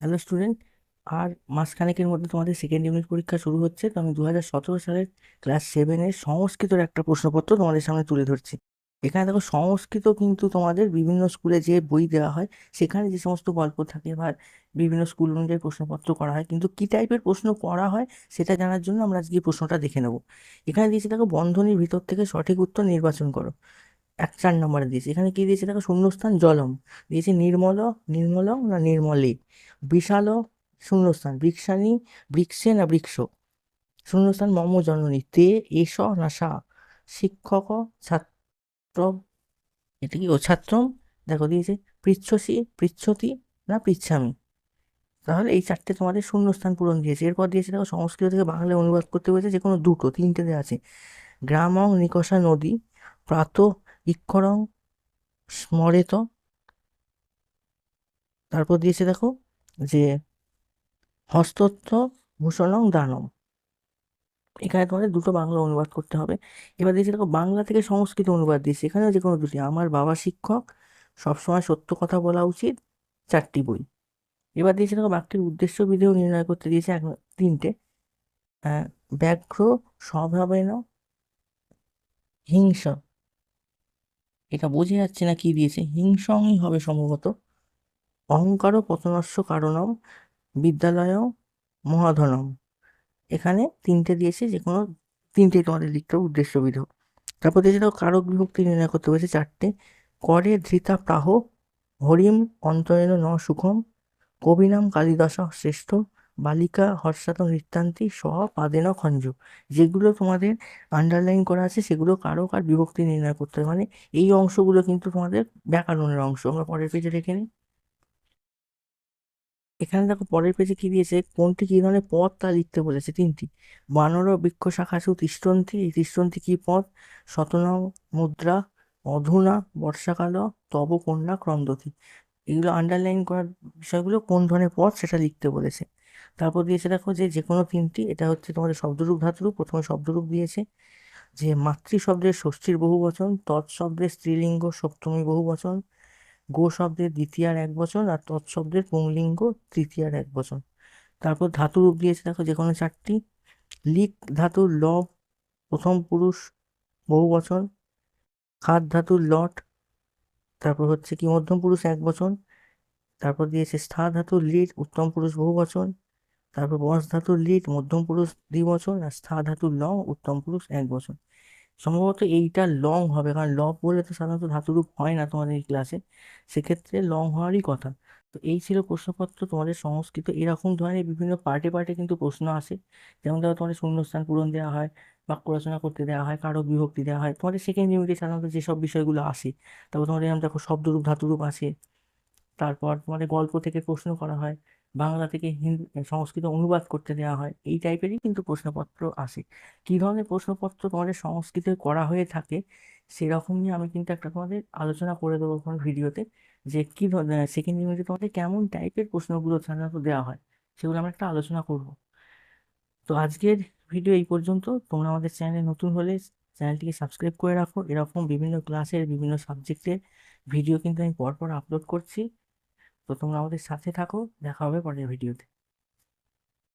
Hello student আর মাসখানেকের মধ্যে তোমাদের second unit পরীক্ষা শুরু হচ্ছে। তো আমি দু হাজার সতেরো সালের ক্লাস সেভেনের সংস্কৃতর একটা প্রশ্নপত্র তোমাদের সামনে তুলে ধরছি। এখানে দেখো, সংস্কৃত কিন্তু তোমাদের বিভিন্ন স্কুলে যে বই দেওয়া হয়, সেখানে যে সমস্ত গল্প থাকে বা বিভিন্ন স্কুল অনুযায়ী প্রশ্নপত্র করা হয়, কিন্তু কী টাইপের প্রশ্ন করা হয় সেটা জানার জন্য আমরা আজকে প্রশ্নটা দেখে নেব। এখানে দিয়েছি দেখো, বন্ধনীর ভিতর থেকে সঠিক উত্তর নির্বাচন করো। এক চার নম্বরে দিয়েছে। এখানে কি দিয়েছে? দেখো, শূন্যস্থান জলম। দিয়েছে নির্মল নির্মল না নির্মলে? বিশাল, শূন্যস্থান। বৃক্ষানি বৃক্ষে না বৃক্ষ? শূন্যস্থান মম জননী। তে, এস না সা? শিক্ষক, ছাত্র, এটা কি? ও ছাত্রম দেখো, দিয়েছে পৃচ্ছসি, পৃচ্ছতি না পৃচ্ছামি? তাহলে এই চারটে তোমাদের শূন্যস্থান পূরণ দিয়েছে। এরপর দিয়েছে, দেখো, সংস্কৃত থেকে বাংলায় অনুবাদ করতে হয়েছে যে কোনো দুটো তিনটে দেওয়া আছে। গ্রামং নিকষা নদী, প্রাত ইক্ষরং স্মরেত। তারপর দিয়েছে দেখো যে হস্তত্ব ভূষণং দানম। এখানে তোমাদের দুটো বাংলা অনুবাদ করতে হবে। এবার দিয়েছে দেখো বাংলা থেকে সংস্কৃত অনুবাদ দিয়েছে। এখানেও যে কোনো দুটি। আমার বাবা শিক্ষক, সবসময় সত্য কথা বলা উচিত, চারটি বই। এবার দিয়েছে দেখো বাক্যের উদ্দেশ্য, বিধেয় নির্ণয় করতে দিয়েছে এক, তিনটে। ব্যাঘ্র স্বভাবেন হিংস। এটা বোঝা যাচ্ছে না কি দিয়েছে। হিংসংই হবে সম্ভবত। অহংকার পতনস্য কারণম বিদ্যালয় মহাধনম। এখানে তিনটে দিয়েছে যে কোনো তিনটেই তোমাদের লিখতে হবে, উদ্দেশ্যবিধ। তারপর দিয়েছে দেখো কারক বিভক্তি নির্ণয় করতে হয়েছে চারটে। করে ধৃতা প্রাহ, হরিম অন্তরেণ ন সুখম কবিনাম কালিদাস শ্রেষ্ঠ। বালিকা, হর্ষাত নৃত্যান্তি সহ পাদেন খঞ্জ। যেগুলো তোমাদের আন্ডারলাইন করা আছে, সেগুলো কারও আর বিভক্তি নির্ণয় করতে মানে এই অংশগুলো কিন্তু তোমাদের ব্যাকরণের অংশ। আমরা পরের পেজে রেখে নিই। এখানে দেখো, পরের পেজে কি দিয়েছে? কোনটি কি ধরনের পদ তা লিখতে বলেছে? তিনটি। বানর বৃক্ষ শাখাসু তিষ্ঠন্তি। এই তিষ্ঠন্তি কি পদ? শতন মুদ্রা, অধুনা, বর্ষাকাল, তব, কন্যা, ক্রন্দতি। এগুলো আন্ডারলাইন করার বিষয়গুলো কোন ধরনের পদ সেটা লিখতে বলেছে? তারপর দিয়েছে দেখো যে যে কোনো তিনটি এটা হচ্ছে তোমাদের শব্দরূপ ধাতুরূপ প্রথমে শব্দরূপ দিয়েছে। যে মাতৃ শব্দের ষষ্ঠীর বহুবচন তৎ শব্দের স্ত্রীলিঙ্গ সপ্তমী বহুবচন গো শব্দের দ্বিতীয়ার এক বচন, আর তৎ শব্দের পুংলিঙ্গ তৃতীয়ার এক বচন। তারপর ধাতু রূপ দিয়েছে দেখো যে কোনো চারটি। লিক ধাতুর ল প্রথম পুরুষ, বহু বচন। খাদ ধাতুর লট, তারপর হচ্ছে কি মধ্যম পুরুষ এক বচন। তারপর দিয়েছে স্থা ধাতুর লিট, উত্তম পুরুষ বহু বচন। তারপর বস ধাতুর লিট মধ্যম পুরুষ দুই বছর আর স্থা ধাতুর লং উত্তম পুরুষ এক বছর। সম্ভবত এইটা লং হবে, কারণ ল বলে তো সাধারণত ধাতুরূপ হয় না তোমাদের এই ক্লাসে সেক্ষেত্রে লং হওয়ারই কথা। তো এই ছিল প্রশ্নপত্র তোমাদের সংস্কৃত। এরকম ধরনের বিভিন্ন পার্টে পার্টে কিন্তু প্রশ্ন আসে। যেমন ধরো তোমাদের শূন্যস্থান পূরণ দেওয়া হয়, বাক্য রচনা করতে দেওয়া হয় কারক বিভক্তি দেওয়া হয়। তোমাদের সেকেন্ড ইউনিটে সাধারণত যেসব বিষয়গুলো আসে, তারপর তোমাদের যেমন দেখো শব্দরূপ, ধাতুরূপ আসে। তারপর তোমাদের গল্প থেকে প্রশ্ন করা হয়। বাংলা থেকে হিন্দি সংস্কৃত অনুবাদ করতে দেওয়া হয়, এই টাইপেরই কিন্তু প্রশ্নপত্র আসে। কী ধরনের প্রশ্নপত্র তোমাদের সংস্কৃতে করা হয়ে থাকে, সেরকমই আমি কিন্তু একটা তোমাদের আলোচনা করে দেবো কোনো ভিডিওতে, যে কী সেকেন্ড ইউনিটে তোমাদের কেমন টাইপের প্রশ্নগুলো সাধারণত দেওয়া হয়, সেগুলো আমরা একটা আলোচনা করব। তো আজকের ভিডিও এই পর্যন্ত, তোমরা আমাদের চ্যানেলে নতুন হলে চ্যানেলটিকে সাবস্ক্রাইব করে রাখো, এরকম বিভিন্ন ক্লাসের বিভিন্ন সাবজেক্টের ভিডিও কিন্তু আমি পরপর আপলোড করছি। তো তোমরা আমাদের সাথে থাকো দেখা হবে পরের ভিডিওতে।